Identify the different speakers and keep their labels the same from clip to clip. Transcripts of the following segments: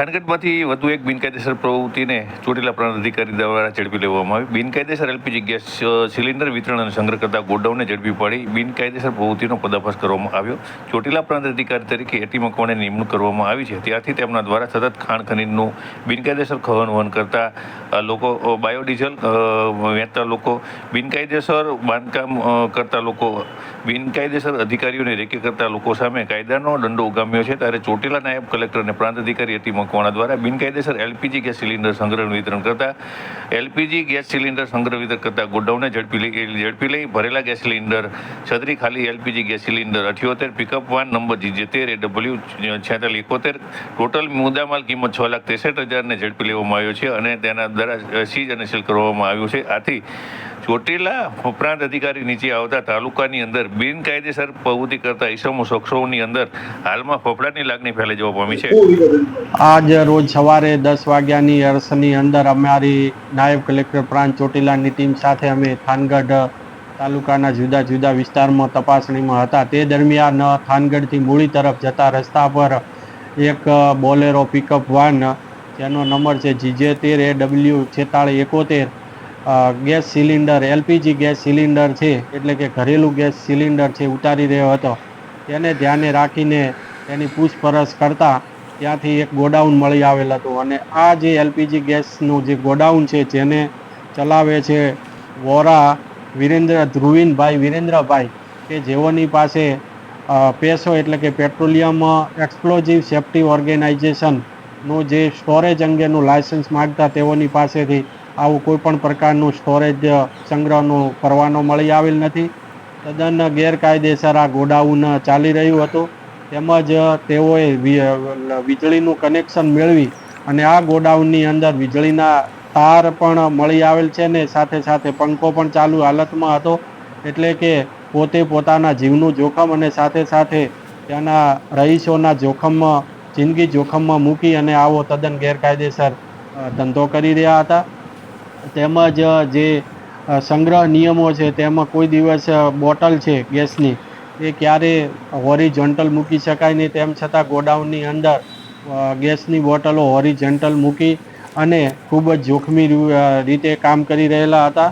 Speaker 1: થાનગઢમાંથી વધુ એક બિનકાયદેસર પ્રવૃત્તિને ચોટીલા પ્રાંત અધિકારી દ્વારા ઝડપી લેવામાં આવી. બિનકાયદેસર એલપીજી ગેસ સિલિન્ડર વિતરણ અને સંગ્રહ કરતા ગોડાઉનને ઝડપી પાડી બિનકાયદેસર પ્રવૃત્તિનો પર્દાફાશ કરવામાં આવ્યો. ચોટીલા પ્રાંત અધિકારી તરીકે એટી મકવાણાની નિમણૂક કરવામાં આવી છે. ત્યારથી તેમના દ્વારા સતત ખાણ ખનીજનું બિનકાયદેસર ખહન વહન કરતા લોકો બાયોડીઝલ વેચતા લોકો, બિનકાયદેસર બાંધકામ કરતા લોકો, બિનકાયદેસર અધિકારીઓને રેકી કરતા લોકો સામે કાયદાનો દંડો ઉગામ્યો છે. ત્યારે ચોટીલા નાયબ કલેક્ટર અને પ્રાંત અધિકારી એટી મકવાણા દ્વારા? બિનકાયદેસર એલપીજી ગેસ સિલિન્ડર સંગ્રહ વિતરણ કરતા એલપીજી ગેસ સિલિન્ડર સંગ્રહ વિતરણ કરતા ગોડાઉનને ઝડપી લઈ ઝડપી લઈ ભરેલા ગેસ સિલિન્ડર છત્રી ખાલી એલપીજી ગેસ સિલિન્ડર અઠ્યોતેર પિકઅપ વાન નંબર જીજે તેર એ ડબલ્યુ છેતાલ એકોતેર ટોટલ મુદ્દામાલ કિંમત છ લાખ ત્રેસઠ હજારને ઝડપી લેવામાં આવ્યો છે અને તેના દ્વારા સીઝ અને સીલ કરવામાં આવ્યું છે. આથી ચોટીલા ઉપરાંત અધિકારી નીચે આવતા તાલુકાની અંદર બિનકાયદેસર પ્રવૃત્તિ કરતા ઈસમો શખ્સોની અંદર હાલમાં ફફડાટની લાગણી ફેલાઈ જવા પામી છે.
Speaker 2: આજ રોજ સવારે દસ વાગ્યાની અરસની અંદર અમારી નાયબ કલેક્ટર પ્રાંત ચોટીલાની ટીમ સાથે અમે થાનગઢ તાલુકાના જુદા જુદા વિસ્તારમાં તપાસણીમાં હતા. તે દરમિયાન થાનગઢથી મૂળી તરફ જતા રસ્તા પર એક બોલેરો પિકઅપ વાન, જેનો નંબર છે જીજે તેર એ ડબલ્યુ છેતાળી એકોતેર gas cylinder, LPG gas cylinder છે, એટલે કે ઘરેલું ગેસ સિલિન્ડર છે, ઉતારી રહ્યો હતો. તેને ધ્યાને રાખીને તેની પૂછપરછ કરતા ત્યાંથી એક ગોડાઉન મળી આવેલ હતું અને આ જે એલપીજી ગેસનું જે ગોડાઉન છે, જેને ચલાવે છે વોરા વિરેન્દ્ર, ધ્રુવીનભાઈ વિરેન્દ્રભાઈ, કે જેઓની પાસે પેસો એટલે કે પેટ્રોલિયમ એક્સપ્લોઝિવ સેફ્ટી ઓર્ગેનાઇઝેશનનું જે સ્ટોરેજ અંગેનું લાયસન્સ માગતા તેઓની પાસેથી આવું કોઈપણ પ્રકારનું સ્ટોરેજ સંગ્રહનું પરવાનો મળી આવેલ નથી. તદ્દન ગેરકાયદેસર આ ગોડાઉન ચાલી રહ્યું હતું. તેમજ તેઓએ વીજળીનું કનેક્શન મેળવી અને આ ગોડાઉનની અંદર વીજળીના તાર પણ મળી આવેલ છે ને સાથે સાથે પંખો પણ ચાલુ હાલતમાં હતો. એટલે કે પોતે પોતાના જીવનું જોખમ અને સાથે સાથે ત્યાંના રહીશોના જોખમમાં જિંદગી જોખમમાં મૂકી અને આવો તદ્દન ગેરકાયદેસર ધંધો કરી રહ્યા હતા. તેમજ જે સંગ્રહ નિયમો છે, તેમાં કોઈ દિવસ બોટલ છે ગેસની એ ક્યારે હોરિઝોન્ટલ મૂકી શકાય નહીં, તેમ છતાં ગોડાઉનની અંદર ગેસની બોટલો હોરિઝોન્ટલ મૂકી અને ખૂબ જ જોખમી રીતે કામ કરી રહેલા હતા.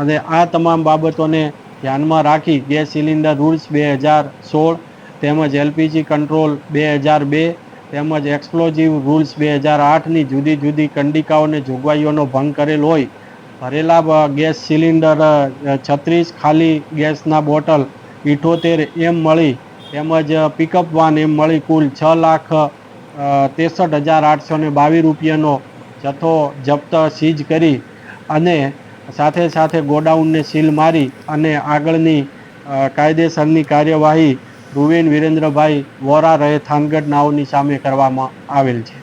Speaker 2: અને આ તમામ બાબતોને ધ્યાનમાં રાખી ગેસ સિલિન્ડર રૂલ્સ બે હજાર સોળ તેમજ એલપીજી કંટ્રોલ બે હજાર બે તેમજ એક્સપ્લોઝિવ રૂલ્સ બે હજાર આઠની જુદી જુદી કંડિકાઓને જોગવાઈઓનો ભંગ કરેલ હોય. ભરેલા ગેસ સિલિન્ડર છત્રીસ ખાલી ગેસના બોટલ ઇઠોતેર એમ મળી, તેમજ પિકઅપ વાન એમ મળી કુલ છ લાખ ત્રેસઠ હજાર આઠસો ને બાવીસ રૂપિયાનો જથ્થો જપ્ત સીઝ કરી અને સાથે સાથે ગોડાઉનને સીલ મારી અને આગળની કાયદેસરની કાર્યવાહી રૂવેન વિરેન્દ્રભાઈ વોરા રહે થાનગઢ નાઓની સામે કરવામાં આવેલ છે.